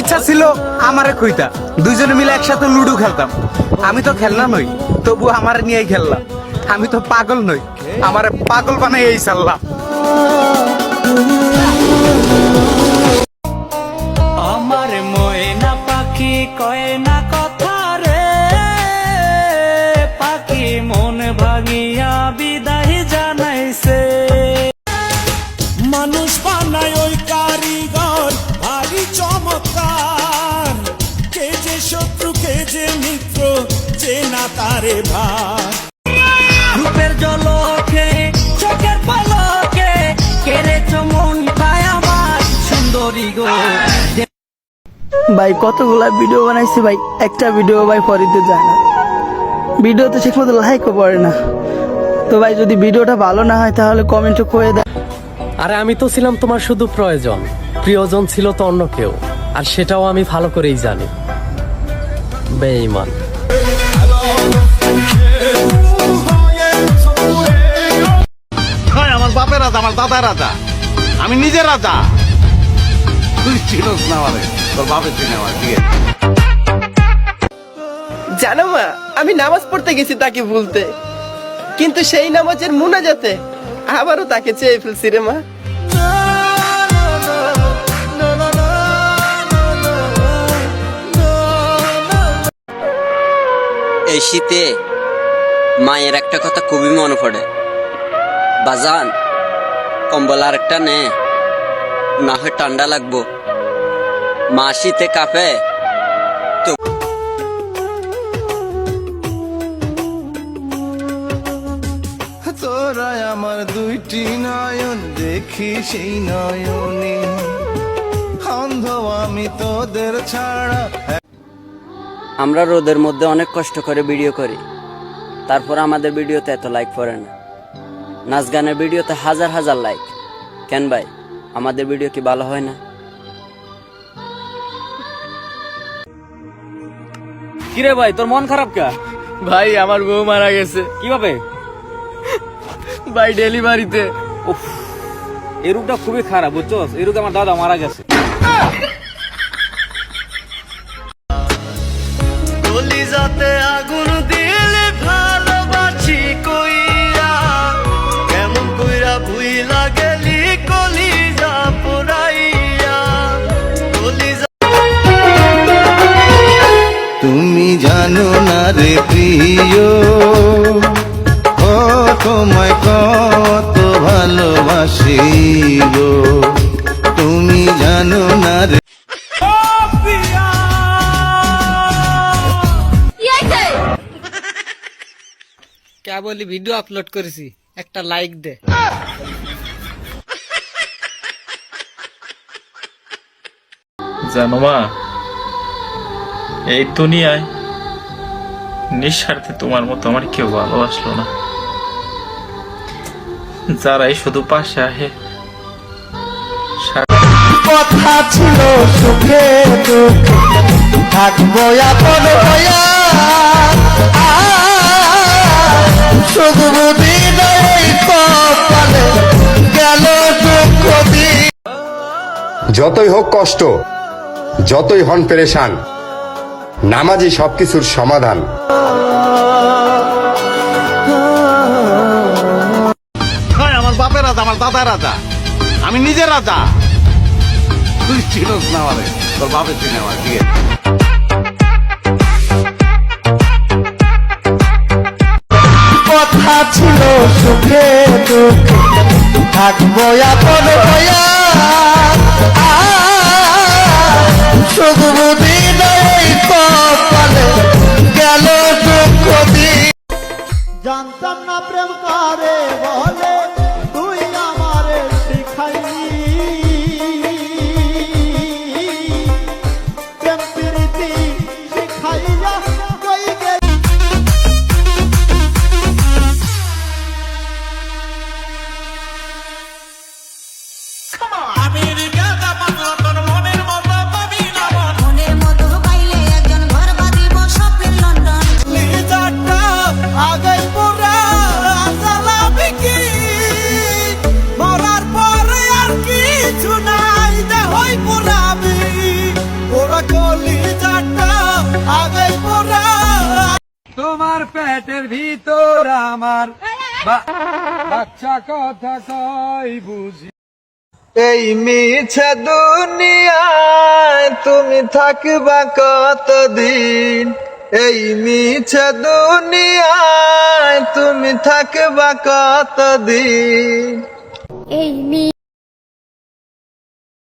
ইচ্ছা ছিল আমারে কইতা। দুইজনে মিলে একসাথে লুডো খেলতাম। আমি তো খেলনা নই, তবু আমার নিয়েই খেললাম। আমি তো পাগল নই, আমার পাগল বানাই এই সাল্লাম ভার রূপের জলকে চোখের পলকে কেড়েছ মনটায় আমার সুন্দরী গো। ভাই কতগুলা ভিডিও বানাইছি ভাই? একটা ভিডিও ভাই ফরিতে যায় না। ভিডিওতে ঠিক মতো লাইকও পড়ে না। তো ভাই যদি ভিডিওটা ভালো না হয় তাহলে কমেন্টও করে দেয় আরে আমি তো ছিলাম তোমার শুধু প্রয়োজন। প্রিয়জন ছিল তো অন্য কেউ। আর সেটাও আমি ভালো করেই জানি। বেঈমান। আমার বাপের রাজা আমার দাদা রাজা। আমি নিজে রাজা। তুই চিনস না আমারে তোর বাপের চিনে আমার ঠিক আছে? জানো মা আমি নামাজ পড়তে গেছি তাকে ভুলতে। কিন্তু সেই নামাজের মুনাজাতে আবারও তাকে চেয়ে ফেলছি রে মা। এই শীতে মায়ের একটা কথা খুবই মনে পড়ে। বাজান কম্বল আর একটা নে। না হয় ঠান্ডা লাগবো। মা শীতে কাঁপে। তো তোরা আমার দুইটি নয়ন দেখি সেই নয়নে। অন্ধ আমি তোদের ছাড়া। আমরা রোদের মধ্যে অনেক কষ্ট করে ভিডিও করি। তারপর আমাদের ভিডিওতে এত লাইক পড়ে না। নাচ গানের ভিডিওতে হাজার হাজার লাইক কেন ভাই আমাদের ভিডিও কি ভালো হয় না? কিরে ভাই তোর মন খারাপ কা? ভাই আমার বউ মারা গেছে। কীভাবে? ভাই ডেলিভারিতে। উফ এই রোগটা খুবই খারাপ বুঝছ এই রোগে আমার দাদা মারা গেছে। কলিজাতে আগুন দিলে পুরাইয়া তুমি জানো না রে প্রিয় ও তোমায় কত ভালোবাসি গো তুমি জানো না রে কে বলি ভিডিও আপলোড করেছি একটা লাইক দে। জানো মা এই দুনিয়ায় নিঃস্বার্থে তোমার মতো আমার কেউ ভালোবাসলো না। যারাই শুধু পাশে আহে কথা ছিল সুখে দুঃখে থাকব আপন হইয়া। শুধু যতই হোক কষ্ট যতই হন পেরেশান নামাজি সবকিছুর সমাধান। হয় আমার বাপের রাজা আমার দাদা রাজা। আমি নিজে রাজা। তুই চিনস না আমারে তোর বাপের চিনে আমার ঠিক আছে? কথা ছিল সুখে দুঃখে থাকব আপন হইয়া। জানতাম না প্রেম কারে বলে। তোমার পেটের ভিতর আমার বাচ্চা কথা কই বুঝি? এই মিছে দুনিয়ায় তুমি থাকবা কতদিন? এই মিছে দুনিয়ায় তুমি থাকবা কতদিন? এই মি